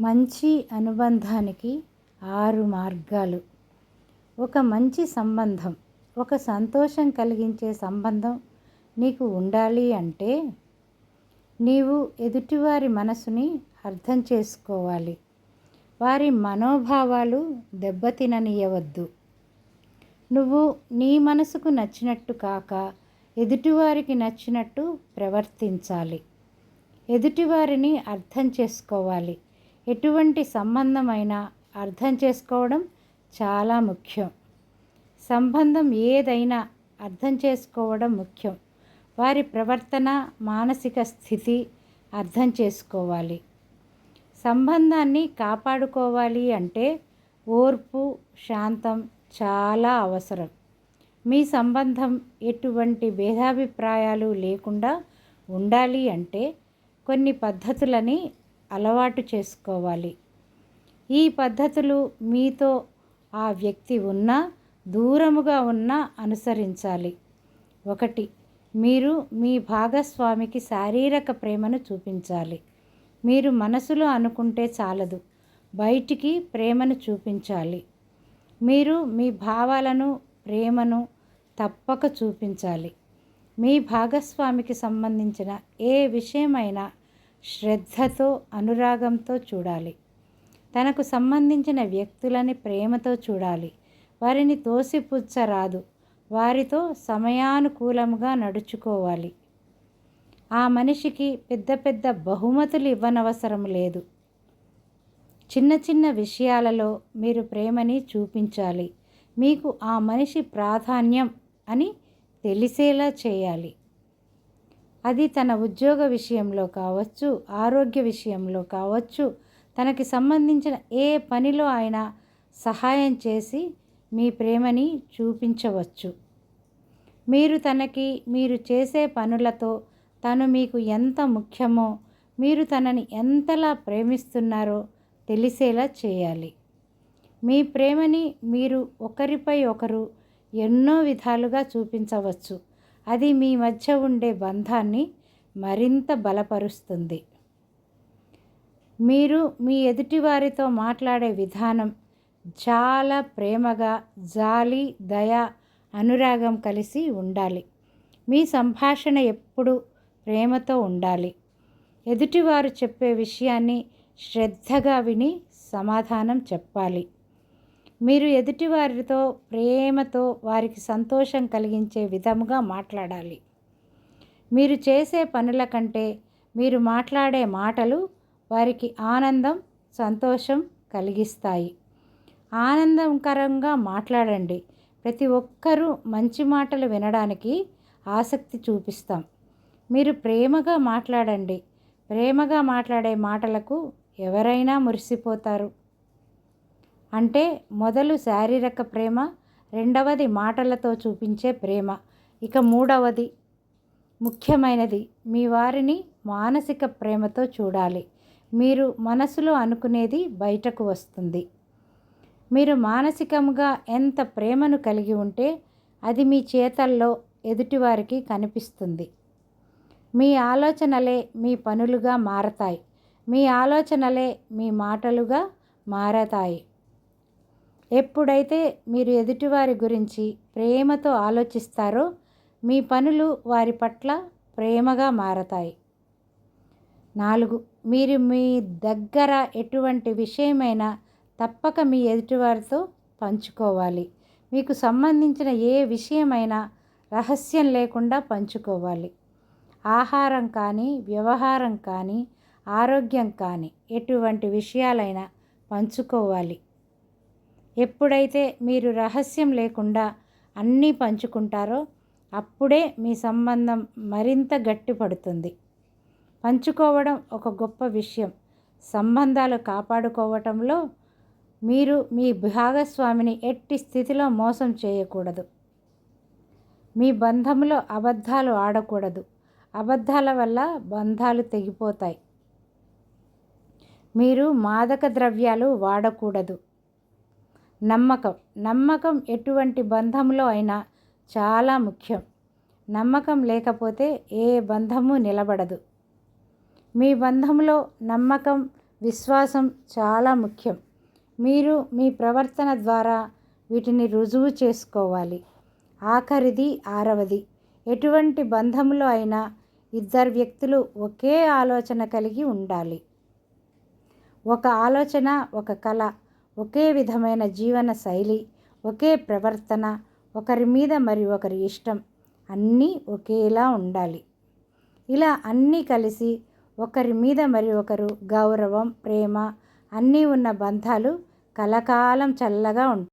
మంచి అనుబంధానికి ఆరు మార్గాలు. ఒక మంచి సంబంధం ఒక సంతోషం కలిగించే సంబంధం నీకు ఉండాలి అంటే నీవు ఎదుటివారి మనసుని అర్థం చేసుకోవాలి. వారి మనోభావాలు దెబ్బతిననీయవద్దు. నువ్వు నీ మనసుకు నచ్చినట్టు కాక ఎదుటివారికి నచ్చినట్టు ప్రవర్తించాలి. ఎదుటివారిని అర్థం చేసుకోవాలి. ఎటువంటి సంబంధమైనా అర్థం చేసుకోవడం చాలా ముఖ్యం. సంబంధం ఏదైనా అర్థం చేసుకోవడం ముఖ్యం. వారి ప్రవర్తన మానసిక స్థితి అర్థం చేసుకోవాలి. సంబంధాన్ని కాపాడుకోవాలి అంటే ఓర్పు శాంతం చాలా అవసరం. మీ సంబంధం ఎటువంటి భేదాభిప్రాయాలు లేకుండా ఉండాలి అంటే కొన్ని పద్ధతులని అలవాటు చేసుకోవాలి. ఈ పద్ధతులు మీతో ఆ వ్యక్తి ఉన్నా దూరముగా ఉన్నా అనుసరించాలి. ఒకటి మీరు మీ భాగస్వామికి శారీరక ప్రేమను చూపించాలి. మీరు మనసులో అనుకుంటే చాలదు. బయటికి ప్రేమను చూపించాలి. మీరు మీ భావాలను ప్రేమను తప్పక చూపించాలి. మీ భాగస్వామికి సంబంధించిన ఏ విషయమైనా శ్రద్ధతో అనురాగంతో చూడాలి. తనకు సంబంధించిన వ్యక్తులని ప్రేమతో చూడాలి. వారిని తోసిపుచ్చరాదు. వారితో సమయానుకూలంగా నడుచుకోవాలి. ఆ మనిషికి పెద్ద పెద్ద బహుమతులు ఇవ్వనవసరం లేదు. చిన్న చిన్న విషయాలలో మీరు ప్రేమని చూపించాలి. మీకు ఆ మనిషి ప్రాధాన్యం అని తెలిసేలా చేయాలి. అది తన ఉద్యోగ విషయంలో కావచ్చు ఆరోగ్య విషయంలో కావచ్చు తనకి సంబంధించిన ఏ పనిలో అయినా సహాయం చేసి మీ ప్రేమని చూపించవచ్చు. మీరు తనకి మీరు చేసే పనులతో తను మీకు ఎంత ముఖ్యమో మీరు తనని ఎంతలా ప్రేమిస్తున్నారో తెలిసేలా చేయాలి. మీ ప్రేమని మీరు ఒకరిపై ఒకరు ఎన్నో విధాలుగా చూపించవచ్చు. అది మీ మధ్య ఉండే బంధాన్ని మరింత బలపరుస్తుంది. మీరు మీ ఎదుటివారితో మాట్లాడే విధానం చాలా ప్రేమగా జాలి దయ అనురాగం కలిసి ఉండాలి. మీ సంభాషణ ఎప్పుడు ప్రేమతో ఉండాలి. ఎదుటివారు చెప్పే విషయాన్ని శ్రద్ధగా విని సమాధానం చెప్పాలి. మీరు ఎదుటివారితో ప్రేమతో వారికి సంతోషం కలిగించే విధముగా మాట్లాడాలి. మీరు చేసే పనుల కంటే మీరు మాట్లాడే మాటలు వారికి ఆనందం సంతోషం కలిగిస్తాయి. ఆనందకరంగా మాట్లాడండి. ప్రతి ఒక్కరూ మంచి మాటలు వినడానికి ఆసక్తి చూపిస్తాం. మీరు ప్రేమగా మాట్లాడండి. ప్రేమగా మాట్లాడే మాటలకు ఎవరైనా మురిసిపోతారు. అంటే మొదలు శారీరక ప్రేమ రెండవది మాటలతో చూపించే ప్రేమ. ఇక మూడవది ముఖ్యమైనది మీ వారిని మానసిక ప్రేమతో చూడాలి. మీరు మనసులో అనుకునేది బయటకు వస్తుంది. మీరు మానసికంగా ఎంత ప్రేమను కలిగి ఉంటే అది మీ చేతల్లో ఎదుటివారికి కనిపిస్తుంది. మీ ఆలోచనలే మీ పనులుగా మారతాయి. మీ ఆలోచనలే మీ మాటలుగా మారతాయి. ఎప్పుడైతే మీరు ఎదుటివారి గురించి ప్రేమతో ఆలోచిస్తారో మీ పనులు వారి పట్ల ప్రేమగా మారతాయి. నాలుగు మీరు మీ దగ్గర ఎటువంటి విషయమైనా తప్పక మీ ఎదుటివారితో పంచుకోవాలి. మీకు సంబంధించిన ఏ విషయమైనా రహస్యం లేకుండా పంచుకోవాలి. ఆహారం కానీ వ్యవహారం కానీ ఆరోగ్యం కానీ ఎటువంటి విషయాలైనా పంచుకోవాలి. ఎప్పుడైతే మీరు రహస్యం లేకుండా అన్నీ పంచుకుంటారో అప్పుడే మీ సంబంధం మరింత గట్టిపడుతుంది. పంచుకోవడం ఒక గొప్ప విషయం. సంబంధాలు కాపాడుకోవటంలో మీరు మీ భాగస్వామిని ఎట్టి స్థితిలో మోసం చేయకూడదు. మీ బంధంలో అబద్ధాలు ఆడకూడదు. అబద్ధాల వల్ల బంధాలు తెగిపోతాయి. మీరు మాదక ద్రవ్యాలు వాడకూడదు. నమ్మకం. నమ్మకం ఎటువంటి బంధంలో అయినా చాలా ముఖ్యం. నమ్మకం లేకపోతే ఏ బంధము నిలబడదు. మీ బంధంలో నమ్మకం విశ్వాసం చాలా ముఖ్యం. మీరు మీ ప్రవర్తన ద్వారా వీటిని రుజువు చేసుకోవాలి. ఆఖరిది ఆరవది. ఎటువంటి బంధంలో అయినా ఇద్దరు వ్యక్తులు ఒకే ఆలోచన కలిగి ఉండాలి. ఒక ఆలోచన ఒక కళ. ఒకే విధమైన జీవన శైలి ఒకే ప్రవర్తన ఒకరి మీద మరి ఒకరి ఇష్టం అన్నీ ఒకేలా ఉండాలి. ఇలా అన్నీ కలిసి ఒకరి మీద మరి ఒకరు గౌరవం ప్రేమ అన్నీ ఉన్న బంధాలు కలకాలం చల్లగా ఉంటాయి